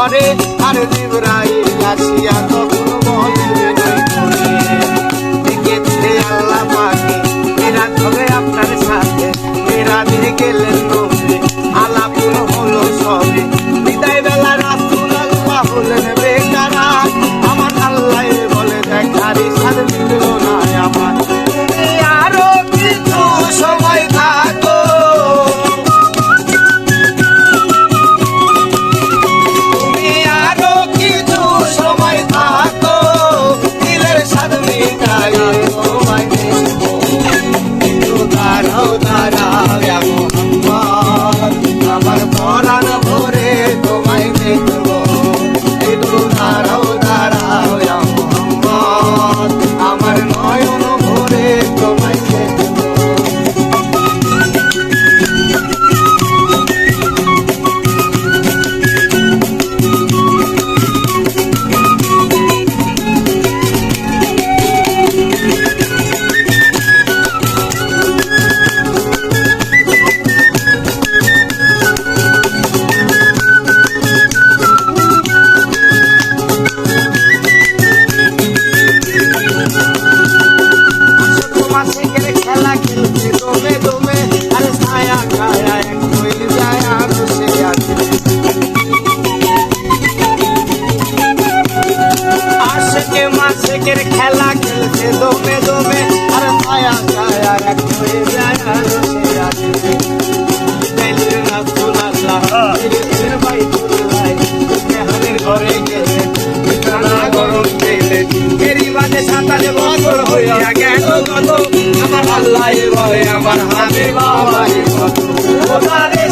ঘরে আর জিবরাইল আসিয়া প্রেমের খেলা খেলছে, দমে দমে। আর মায়া ছায়া হয়ে যায় সে আসবে ঘরে গেছে গরম খেলে। এরই বাজে সাঁতারে বছর হইয়া গেল কত। আমার হাতে বাবা কত।